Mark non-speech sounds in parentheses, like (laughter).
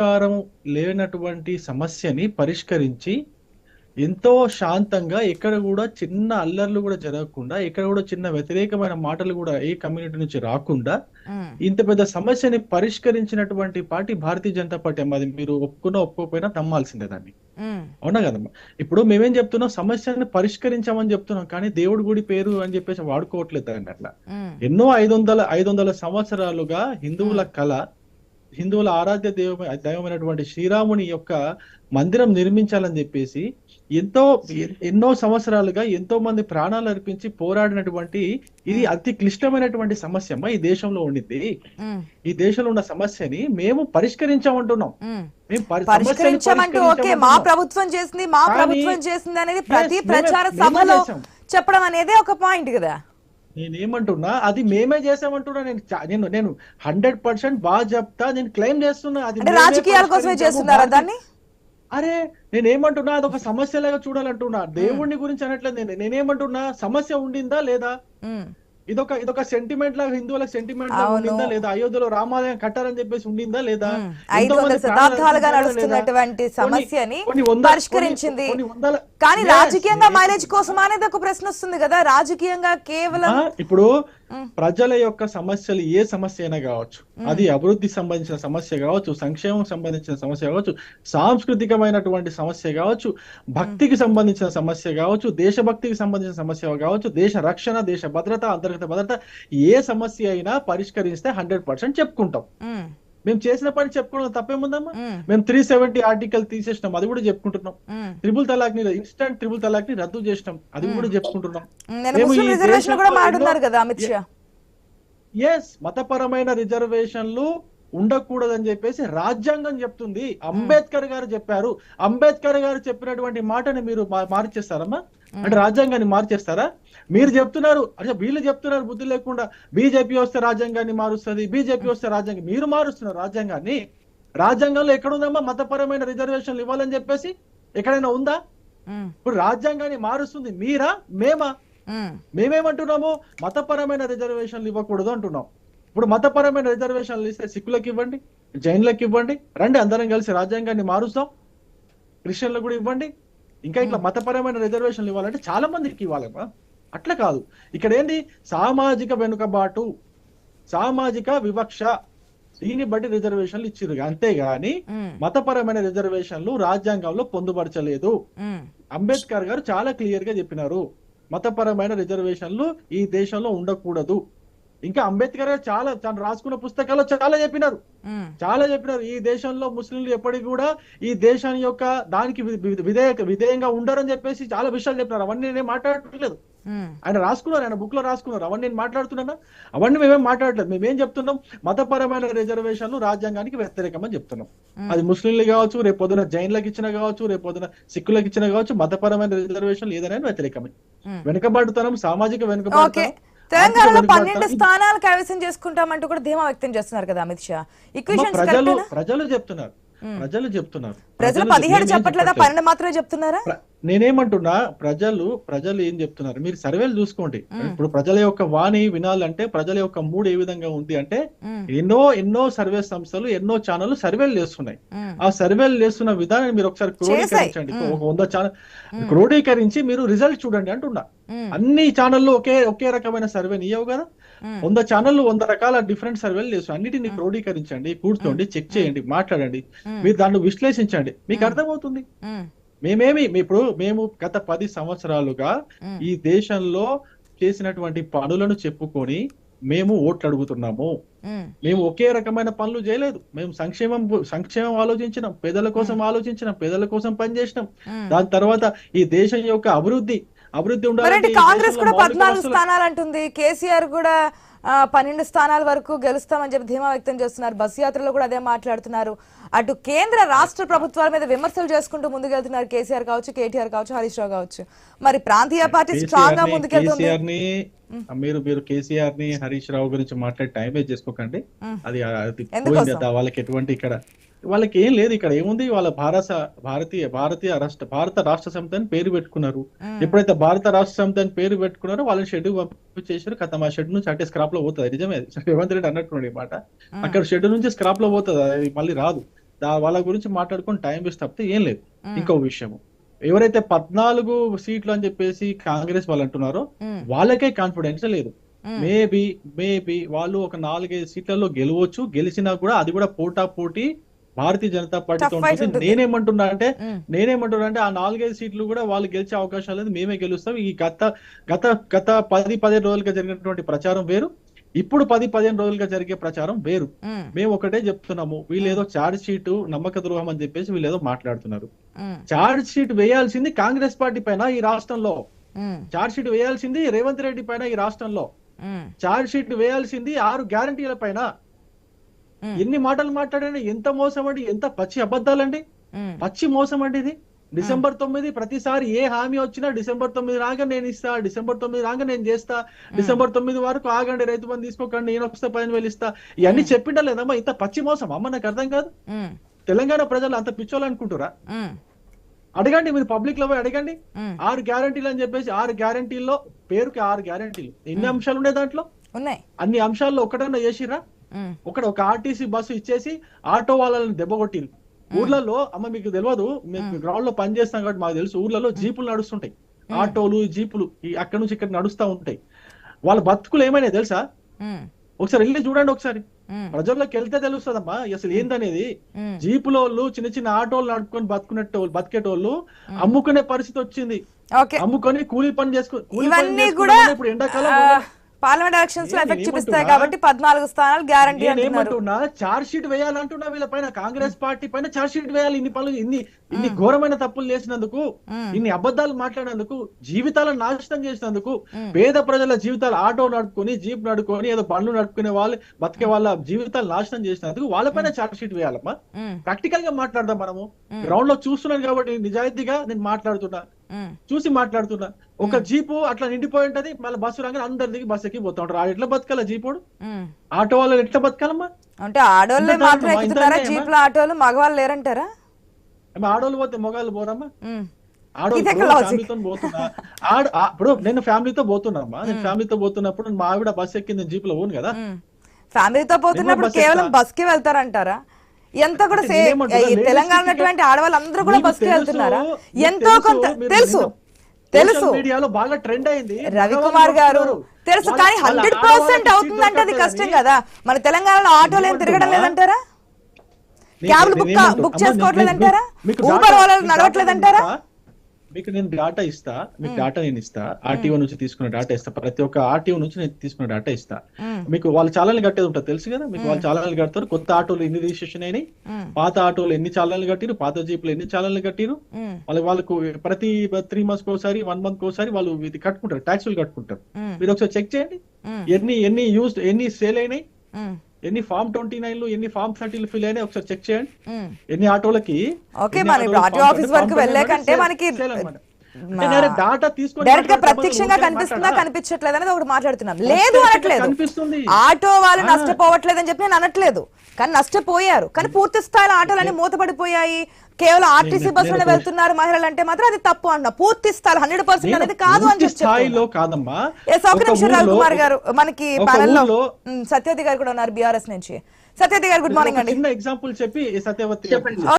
పరిష్కారం లేనటువంటి సమస్యని పరిష్కరించి ఎంతో శాంతంగా ఎక్కడ కూడా చిన్న అల్లర్లు కూడా జరగకుండా ఎక్కడ కూడా చిన్న వ్యతిరేకమైన మాటలు కూడా ఏ కమ్యూనిటీ నుంచి రాకుండా ఇంత పెద్ద సమస్యని పరిష్కరించినటువంటి పార్టీ భారతీయ జనతా పార్టీ అమ్మ అది మీరు ఒప్పుకున్నా ఒప్పుకోకపోయినా నమ్మాల్సిందే దాన్ని. అవునా కదమ్మా? ఇప్పుడు మేమేం చెప్తున్నాం? సమస్యని పరిష్కరించామని చెప్తున్నాం. కానీ దేవుడి గుడి పేరు అని చెప్పేసి వాడుకోవట్లేదు దాన్ని అట్లా. ఎన్నో ఐదు వందల ఐదు వందల సంవత్సరాలుగా హిందువుల కళ హిందువుల ఆరాధ్య దైవం దైవమైనటువంటి శ్రీరాముని యొక్క మందిరం నిర్మించాలని చెప్పేసి ఎంతో ఎన్నో సంవత్సరాలుగా ఎంతో మంది ప్రాణాలు అర్పించి పోరాడినటువంటి ఇది అతి క్లిష్టమైనటువంటి సమస్య ఈ దేశంలో ఉండింది ఈ దేశంలో ఉన్న సమస్యని మేము పరిష్కరించామంటున్నాం. మేము పరిష్కరించామంటూ ఓకే మా. ప్రభుత్వం చేసింది మా ప్రభుత్వం చేసింది అనేది ప్రతి ప్రచార సభలో. చెప్పడం అనేది ఒక పాయింట్ కదా నేనేమంటున్నా? అది మేమే చేసామంటున్నా. నేను నేను నేను హండ్రెడ్ పర్సెంట్ బాగా చెప్తా. నేను క్లెయిమ్ చేస్తున్నా. అది రాజకీయాల కోసమే. చేస్తున్నారా దాన్ని? అరే నేనేమంటున్నా? అది ఒక సమస్యలాగా చూడాలంటున్నా. దేవుడిని గురించి అనట్లేదు నేను. నేనేమంటున్నా? సమస్య ఉండిందా లేదా? ఇదొక ఇదొక సెంటిమెంట్ లాగా హిందువుల సెంటిమెంట్ లాగా. ఉండిందా లేదా? అయోధ్యలో రామాలయం కట్టారని చెప్పేసి ఉండిందా లేదా? ఐదు వందల శతాబ్దాలుగా? నడుస్తున్నటువంటి సమస్యని పరిష్కరించింది కొన్ని వందల కానీ రాజకీయంగా. మైలేజ్ కోసం అనేది ఒక ప్రశ్న వస్తుంది కదా. రాజకీయంగా కేవలం ఇప్పుడు. ప్రజల యొక్క సమస్యలు ఏ సమస్య అయినా కావచ్చు అది అభివృద్ధికి సంబంధించిన సమస్య కావచ్చు సంక్షేమం సంబంధించిన సమస్య కావచ్చు సాంస్కృతికమైనటువంటి సమస్య కావచ్చు భక్తికి సంబంధించిన సమస్య కావచ్చు దేశభక్తికి సంబంధించిన సమస్య కావచ్చు దేశ రక్షణ దేశ భద్రత అంతర్గత భద్రత ఏ సమస్య అయినా పరిష్కరిస్తే హండ్రెడ్ పర్సెంట్ చెప్పుకుంటాం. మేము చేసిన పని చెప్పుకోవడం తప్పేముందమ్మా? మేము. త్రీ సెవెంటీ ఆర్టికల్ తీసేసినాం అది కూడా చెప్పుకుంటున్నాం. త్రిబుల్ తలాక్ని ఇన్స్టంట్ త్రిబుల్ తలాక్ని రద్దు చేసినాం అది కూడా చెప్పుకుంటున్నాం. ఎస్ మతపరమైన రిజర్వేషన్లు ఉండకూడదని చెప్పేసి రాజ్యాంగం చెప్తుంది. అంబేద్కర్ గారు చెప్పారు. అంబేద్కర్ గారు చెప్పినటువంటి మాటని మీరు మార్చేస్తారమ్మా? అంటే రాజ్యాంగాన్ని మార్చేస్తారా? మీరు చెప్తున్నారు అంటే వీళ్ళు చెప్తున్నారు బుద్ధి లేకుండా బీజేపీ వస్తే రాజ్యాంగాన్ని మారుస్తుంది బీజేపీ వస్తే రాజ్యాంగం మీరు మారుస్తున్నారు రాజ్యాంగాన్ని. రాజ్యాంగంలో ఎక్కడుందమ్మా? మతపరమైన రిజర్వేషన్లు ఇవ్వాలని చెప్పేసి ఎక్కడైనా ఉందా? ఇప్పుడు రాజ్యాంగాన్ని మారుస్తుంది మీరా? మేమా? మేమేమంటున్నాము? మతపరమైన రిజర్వేషన్లు ఇవ్వకూడదు అంటున్నాం. ఇప్పుడు మతపరమైన రిజర్వేషన్లు ఇస్తే సిక్కులకు ఇవ్వండి జైన్లకు ఇవ్వండి రండి అందరం కలిసి రాజ్యాంగాన్ని మారుస్తాం. క్రిస్టియన్లకు కూడా ఇవ్వండి ఇంకా ఇట్లా మతపరమైన రిజర్వేషన్లు ఇవ్వాలంటే చాలా మందికి ఇవ్వాలమ్మా. అట్లా కాదు. ఇక్కడ ఏంటి సామాజిక వెనుకబాటు సామాజిక వివక్ష దీన్ని బట్టి రిజర్వేషన్లు ఇచ్చిర్రు. అంతేగాని మతపరమైన రిజర్వేషన్లు రాజ్యాంగంలో పొందుపరచలేదు. అంబేద్కర్ గారు చాలా క్లియర్గా చెప్పినారు. మతపరమైన రిజర్వేషన్లు ఈ దేశంలో ఉండకూడదు. ఇంకా అంబేద్కర్ గారు చాలా తను రాసుకున్న పుస్తకాల్లో చాలా చెప్పినారు. చాలా చెప్పినారు. ఈ దేశంలో ముస్లింలు ఎప్పటికీ కూడా ఈ దేశాన్ని యొక్క దానికి వి- వి- విధేయ విధేయంగా ఉండరని చెప్పేసి చాలా విషయాలు చెప్పినారు. అవన్నీ నేను మాట్లాడట్లేదు. ఆయన రాసుకున్నారు ఆయన బుక్లో రాసుకున్నారు. అవన్నీ నేను మాట్లాడుతున్నానా? అవన్నీ మేమేం మాట్లాడట్లేదు. మేమేం చెప్తున్నాం? మతపరమైన రిజర్వేషన్లు రాజ్యాంగానికి వ్యతిరేకమని చెప్తున్నాం. అది ముస్లింలు కావచ్చు రేపు పొద్దున జైన్లకు ఇచ్చిన కావచ్చు రేపు పొద్దున సిక్కులకు ఇచ్చిన కావచ్చు మతపరమైన రిజర్వేషన్లు ఏదైనా వ్యతిరేకమే. ఉమ్. వెనుకబాటుతనం సామాజిక ఓకే. వెనుకబాటుతనం తెలంగాణలో పన్నెండు. స్థానాలు కైవసం చేసుకుంటామంటూ కూడా ధీమా వ్యక్తం చేస్తున్నారు కదా అమిత్ షా. అమ్మ, ఈక్వేషన్స్ ప్రజలు చెప్తున్నారు. ప్రజలు చెప్తున్నారు. ప్రజలు పదిహేడు చెప్పట్లేదా. పన్నెండు మాత్రమే చెప్తున్నారా? నేనేమంటున్నా ప్రజలు ప్రజలు ఏం చెప్తున్నారు? మీరు సర్వేలు చూసుకోండి. ఇప్పుడు ప్రజల యొక్క వాణి వినాలంటే ప్రజల యొక్క మూడ్ ఏ విధంగా ఉంది అంటే ఎన్నో ఎన్నో సర్వే సంస్థలు ఎన్నో ఛానల్ సర్వేలు చేస్తున్నాయి. ఆ సర్వేలు చేస్తున్న విధానాన్ని మీరు ఒకసారి క్రోడీకరించండి. ఒక వంద ఛానల్ క్రోడీకరించి మీరు రిజల్ట్ చూడండి అంటున్నా. అన్ని ఛానళ్ళు ఒకే ఒకే రకమైన సర్వేని ఇవ్వవు కదా? వంద ఛానళ్ళు వంద రకాల డిఫరెంట్ సర్వేలు చేస్తాయి అన్నిటిని క్రోడీకరించండి కూర్చోండి చెక్ చేయండి మాట్లాడండి. మీరు దాన్ని విశ్లేషించండి. మీకు అర్థమవుతుంది? మేమేమి ఇప్పుడు మేము గత పది సంవత్సరాలుగా. ఈ దేశంలో చేసినటువంటి పనులను చెప్పుకొని మేము ఓట్లు అడుగుతున్నాము. మేము. ఒకే రకమైన పనులు చేయలేదు. మేము సంక్షేమం సంక్షేమం ఆలోచించినాం. పేదల కోసం ఆలోచించినాం. పేదల కోసం పనిచేసినాం. దాని తర్వాత ఈ దేశం యొక్క అభివృద్ధి అభివృద్ధి ఈ కాంగ్రెస్ కూడా పద్నాలుగు స్థానాలు అంటుంది. కేసీఆర్ కూడా పన్నెండు స్థానాల వరకు గెలుస్తామని చెప్పి ధీమా వ్యక్తం చేస్తున్నారు. బస్ యాత్రలో కూడా అదే మాట్లాడుతున్నారు. అటు కేంద్ర రాష్ట్ర ప్రభుత్వాల మీద విమర్శలు చేసుకుంటూ ముందుకెళ్తున్నారు కేసీఆర్ కావచ్చు కేటీఆర్ కావచ్చు హరీష్ రావు కావచ్చు. మరి ప్రాంతీయ పార్టీ స్ట్రాంగ్గా ముందుకెళ్తుంది. మీరు మీరు కేసీఆర్ని హరీష్ రావు గురించి మాట్లాడి టైం వేస్ట్ చేసుకోకండి అది వాళ్ళకి ఎటువంటి ఇక్కడ వాళ్ళకి ఏం లేదు ఇక్కడ. ఏముంది? వాళ్ళ భారత భారతీయ భారతీయ రాష్ట్ర భారత రాష్ట్ర సమితి అని పేరు పెట్టుకున్నారు. ఎప్పుడైతే భారత రాష్ట్ర సమితి అని పేరు పెట్టుకున్నారో వాళ్ళని షెడ్ పంపించేసారు కథ మా షెడ్ నుంచి అట్టే స్క్రాప్లో పోతుంది. నిజమే. (laughs) రేవంత్ రెడ్డి అన్నట్టున్నాడు ఈ మాట. అక్కడ షెడ్ నుంచి స్క్రాప్లో పోతుంది. అది మళ్ళీ రాదు. వాళ్ళ గురించి మాట్లాడుకొని టైం వేస్ట్ తప్పితే ఏం లేదు. ఇంకో విషయం ఎవరైతే పద్నాలుగు సీట్లు అని చెప్పేసి కాంగ్రెస్ వాళ్ళు అంటున్నారో. వాళ్ళకే కాన్ఫిడెన్స్ లేదు. మేబీ మేబీ వాళ్ళు ఒక నాలుగైదు సీట్లలో గెలవచ్చు. గెలిచినా కూడా అది కూడా పోటా పోటీ భారతీయ జనతా పార్టీతో. నేనేమంటున్నా అంటే. నేనేమంటున్నా అంటే ఆ నాలుగైదు సీట్లు కూడా వాళ్ళు గెలిచే అవకాశం లేదు మేమే గెలుస్తాం ఈ గత గత గత పది పదిహేను రోజులుగా జరిగినటువంటి ప్రచారం వేరు ఇప్పుడు పది పదిహేను రోజులుగా జరిగే ప్రచారం వేరు మ్మ్. ఒకటే చెప్తున్నాము వీళ్ళు ఏదో చార్జ్ షీట్ నమ్మక ద్రోహం అని చెప్పేసి వీళ్ళు ఏదో మాట్లాడుతున్నారు. చార్జ్ షీట్ వేయాల్సింది కాంగ్రెస్ పార్టీ పైన ఈ రాష్ట్రంలో. చార్జ్ షీట్ వేయాల్సింది రేవంత్ రెడ్డి పైన ఈ రాష్ట్రంలో. చార్జ్ షీట్ వేయాల్సింది ఆరు గ్యారంటీల పైన. ఎన్ని మాటలు మాట్లాడండి ఎంత మోసం అండి ఎంత పచ్చి అబద్ధాలండి. పచ్చి మోసం అండి ఇది. డిసెంబర్ తొమ్మిది ప్రతిసారి ఏ హామీ వచ్చినా డిసెంబర్ తొమ్మిది రాగా నేను ఇస్తా డిసెంబర్ తొమ్మిది రాగా నేను చేస్తా డిసెంబర్ తొమ్మిది వరకు ఆగండి రైతు బంధు తీసుకోకండి నేను వస్తే పదిహేను వేలు ఇస్తా. ఇవన్నీ చెప్పిండా లేదమ్మా ఇంత పచ్చి మోసం. అమ్మ నాకు అర్థం కాదు. తెలంగాణ ప్రజలు అంత పిచ్చోళ్ళు అనుకుంటారా మ్మ్. అడగండి మీరు పబ్లిక్లో పోయి అడగండి. ఆరు గ్యారంటీలు అని చెప్పేసి ఆరు గ్యారంటీల్లో పేరుకి ఆరు గ్యారంటీలు. ఎన్ని అంశాలు ఉన్నాయి దాంట్లో? ఉన్నాయి. అన్ని అంశాల్లో ఒకటన్నా చేసిరా మ్మ్. ఒకటి ఒక ఆర్టీసీ బస్సు ఇచ్చేసి ఆటో వాళ్ళని దెబ్బకొట్టింది ఊర్లలో అమ్మ మీకు తెలియదు మీకు గ్రౌండ్లో పని చేస్తాం కాబట్టి మాకు తెలుసు. ఊర్లలో జీపులు నడుస్తుంటాయి. ఆటోలు జీపులు అక్కడ నుంచి ఇక్కడ నడుస్తా ఉంటాయి. వాళ్ళ బతుకులు ఏమైనా తెలుసా? మ్మ్. ఒకసారి వెళ్ళి చూడండి ఒకసారి. మ్మ్. ప్రజల్లోకి వెళ్తే తెలుస్తుందమ్మా. అసలు ఏందనేది? మ్మ్. జీపులోళ్ళు చిన్న చిన్న ఆటోలు నడుపుకొని బతుకునేటోళ్ళు బతికేటోళ్ళు అమ్ముకునే పరిస్థితి వచ్చింది. అమ్ముకొని కూలీ పని చేసుకో కూలీ పని చేసుకునే ఇప్పుడు ఎండాకాలం పార్లమెంట్ ఎలక్షన్స్లో ఎఫెక్ట్ చూపిస్తాయి ఏమంటున్నా? కాబట్టి పద్నాలుగు స్థానాలు గ్యారంటీ నేనేమంటున్నా చార్జ్ షీట్ వేయాలంటున్నా వీళ్ళ పైన కాంగ్రెస్ పార్టీ పైన చార్జ్ షీట్ వేయాలి ఇన్ని పనులు ఇన్ని ఇన్ని ఘోరమైన తప్పులు చేసినందుకు. ఇన్ని అబద్ధాలు మాట్లాడినందుకు జీవితాలను నాశనం చేసినందుకు. పేద ప్రజల జీవితాలు ఆటో నడుపుకొని జీప్ నడుపుకొని ఏదో బండ్లు నడుపుకునే వాళ్ళు బతికే వాళ్ళ జీవితాలు నాశనం చేసినందుకు వాళ్ళపైన చార్జ్ షీట్ వేయాలమ్మా మ్మ్. ప్రాక్టికల్గా మాట్లాడదాం మనము గ్రౌండ్లో చూస్తున్నాను కాబట్టి నిజాయితీగా నేను మాట్లాడుతున్నా. చూసి మాట్లాడుతున్నా. ఒక జీపు అట్లా నిండిపోయి ఉంటది మళ్ళీ బస్సు రాగానే అందరి దిగి బస్సు ఎక్కి పోతా ఉంటారు. ఎట్లా బతకాల జీపోడు. ఆటో వాళ్ళు ఎట్లా బతకాలమ్మా? అంటే ఆడోళ్ళే మాత్రం ఎక్కుతున్నారా? జీప్లో ఆటోలు మగవాళ్ళు లేరంటారా? ఆడోళ్ళు పోతే మొగాళ్ళు పోరమ్మా? ఇప్పుడు నేను ఫ్యామిలీతో పోతున్నామ్మా నేను ఫ్యామిలీతో పోతున్నప్పుడు మా ఆవిడ బస్ ఎక్కింది జీప్లో పోను కదా. ఫ్యామిలీతో పోతున్నప్పుడు కేవలం. బస్కి వెళ్తారంటారా? ఎంత కూడా తెలంగాణ ఉన్నటువంటి ఆడవాళ్ళు అందరూ కూడా మీకు బస్కి తెలుసు, వెళ్తున్నారా? ఎంతో కొంత తెలుసు తెలుసు సోషల్ మీడియాలో బాగా ట్రెండ్ అయింది. రవికుమార్ గారు తెలుసు కానీ హండ్రెడ్ పర్సెంట్ అవుతుందంటే అది కష్టం కదా. మన తెలంగాణలో ఆటోలు ఏం తిరగడం లేదంటారా? క్యాబ్లు బుక్ బుక్ చేసుకోవట్లేదంటారా? ఊబర్ వాళ్ళు నడవట్లేదంటారా? మీకు నేను డాటా ఇస్తా మీకు డాటా నేను ఇస్తా ఆర్టీఓ నుంచి తీసుకున్న డాటా ఇస్తా ప్రతి ఒక్క ఆర్టీఓ నుంచి నేను తీసుకున్న డాటా ఇస్తా. మీకు వాళ్ళు చాలాలు కట్టేది ఉంటుంది తెలుసు కదా మీకు వాళ్ళు చాలాలు కడతారు కొత్త ఆటోలు ఎన్ని రిజిస్ట్రేషన్ అయినాయి. పాత ఆటోలు ఎన్ని చాలాలు కట్టిరు పాత జీపులు ఎన్ని చాలాలు కట్టిరు మ్మ్. వాళ్ళ వాళ్ళకు ప్రతి త్రీ మంత్స్ ఒకసారి వన్ మంత్ ఒకసారి వాళ్ళు ఇది కట్టుకుంటారు ట్యాక్సులు కట్టుకుంటారు. మీరు ఒకసారి చెక్ చేయండి. ఎన్ని ఎన్ని యూస్ ఎన్ని సేల్ అయినాయి. ఎన్ని ఫామ్ ట్వంటీ నైన్లు ఎన్ని ఫామ్ థర్టీలు ఫిల్ అయినాయి? ఒకసారి చెక్ చేయండి. ఎన్ని ఆటోలకి ఓకే, ఆర్టీఓ form ఆఫీస్ 20 వరకు వెళ్ళే 20 కంటే sale- మనకి డైరెక్ట్గా ప్రత్యక్షంగా కనిపిస్తుందా? కనిపించట్లేదు అనేది ఒకటి మాట్లాడుతున్నాం. లేదు అనట్లేదు. కనిపిస్తుంది. ఆటో వాళ్ళు ఆ. నష్టపోవట్లేదని చెప్పి నేను అనట్లేదు. కానీ నష్టపోయారు. కానీ పూర్తి స్థాయిలో ఆటోలన్నీ మూతపడిపోయాయి. కేవలం ఆర్టీసీ బస్సులో నేను వెళ్తున్నారు మహిళలు అంటే మాత్రం అది తప్పు అన్న. పూర్తి స్థాయిలో హండ్రెడ్ పర్సెంట్ అనేది కాదు అని స్థాయిలో కాదమ్మా. ఎస్ ఒక నిమిషం ఊర్లో- రవికుమార్ గారు. మనకి ఒక panel లో ఊర్లో- ఉమ్, సత్యవతి గారు కూడా ఉన్నారు బీఆర్ఎస్ నుంచి. సత్యవతి గారు గుడ్ మార్నింగ్ అండి. ఎగ్జాంపుల్ చెప్పి సత్యవతి చెప్పండి.